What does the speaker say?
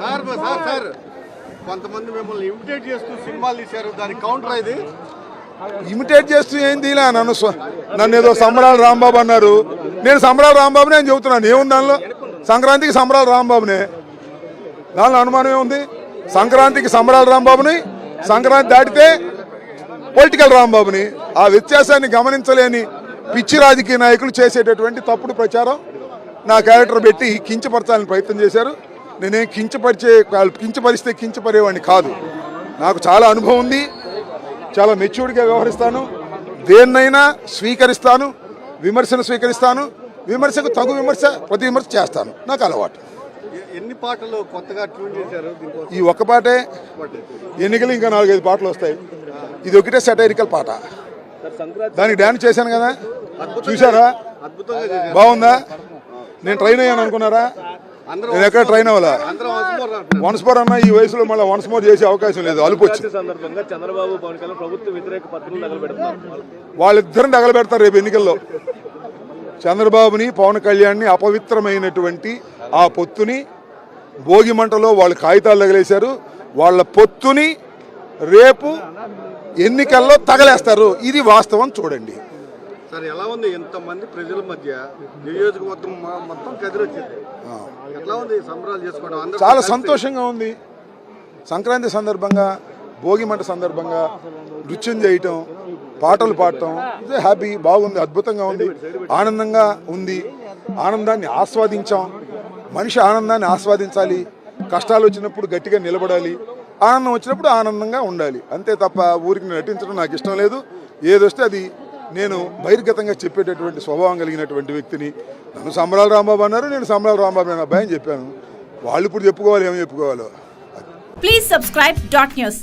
Sir sir sir కొంతమంది మిమ్మల్ని imitate చేస్తూ సినిమాలు తీశారు. దానికి కౌంటర్ ఇది. ఇమిటేట్ చేస్తూ ఏం తీలే నన్ను నన్ను ఏదో సంబరాలు రాంబాబు అన్నారు. నేను సంబరాలు రాంబాబునే అని చెబుతున్నాను. ఏముంది దానిలో? సంక్రాంతికి సంబరాలు రాంబాబునే. దానిలో అనుమానం ఏముంది? సంక్రాంతికి సంబరాలు రాంబాబుని సంక్రాంతి దాటితే పొలిటికల్ రాంబాబుని. ఆ వ్యత్యాసాన్ని గమనించలేని పిచ్చి రాజకీయ నాయకులు చేసేటటువంటి తప్పుడు ప్రచారం నా క్యారెక్టర్ పెట్టి కించపరచాలని ప్రయత్నం చేశారు. నేనేం కించపరిచే వాళ్ళు కించపరిస్తే కించపరేవాడిని కాదు. నాకు చాలా అనుభవం ఉంది చాలా మెచ్యూర్డ్గా వ్యవహరిస్తాను. దేన్నైనా స్వీకరిస్తాను విమర్శను స్వీకరిస్తాను విమర్శకు తగు విమర్శ ప్రతి విమర్శ చేస్తాను. నాకు అలవాటు. ఎన్ని పాటలు కొత్తగా ట్యూన్ చేశారు ఈ ఒక్క పాటే? ఎన్నికలు ఇంకా నాలుగైదు పాటలు వస్తాయి. ఇది ఒకటే సెటైరికల్ పాట. దానికి డాన్స్ చేశాను కదా. చూసారా బాగుందా? నేను ట్రైన్ అయ్యాను అనుకున్నారా? నేను ఎక్కడ ట్రైన్ అవ్వాలా? వన్స్ మోర్ అన్న ఈ వయసులో మళ్ళీ వన్స్ మోర్ చేసే అవకాశం లేదు అలుపు వచ్చింది సందర్భంగా చంద్రబాబు పవన్ కళ్యాణ్ ప్రభుత్వ వ్యతిరేక పత్రులు తగలబెడుతున్నారు వాళ్ళిద్దరిని తగలబెడతారు రేపు ఎన్నికల్లో. చంద్రబాబుని పవన్ కళ్యాణ్ని అపవిత్రమైనటువంటి ఆ పొత్తుని భోగి మంటలో వాళ్ళు కాగితాలు తగిలేశారు. వాళ్ళ పొత్తుని రేపు ఎన్నికల్లో తగలేస్తారు. ఇది వాస్తవం చూడండి. సార్ ఎలా ఉంది? ఎంతమంది ప్రజల మధ్య నియోజకవర్గం మొత్తం కదిరొచ్చింది. చాలా సంతోషంగా ఉంది. సంక్రాంతి సందర్భంగా భోగి మంట సందర్భంగా నృత్యం చేయటం పాటలు పాడటం ఇదే హ్యాపీ బాగుంది అద్భుతంగా ఉంది ఆనందంగా ఉంది. ఆనందాన్ని ఆస్వాదించాం. మనిషి ఆనందాన్ని ఆస్వాదించాలి. కష్టాలు వచ్చినప్పుడు గట్టిగా నిలబడాలి. ఆనందం వచ్చినప్పుడు ఆనందంగా ఉండాలి. అంతే తప్ప ఊరికి నటించడం నాకు ఇష్టం లేదు. ఏదొస్తే అది నేను బహిర్గతంగా చెప్పేటటువంటి స్వభావం కలిగినటువంటి వ్యక్తిని నన్ను సంబరాలు రాంబాబు అన్నారు నేను సంబరాలు రాంబాబు అన్న అబ్బాయి అని చెప్పాను. వాళ్ళు ఇప్పుడు చెప్పుకోవాలి ఏమో చెప్పుకోవాలో. Please subscribe dot news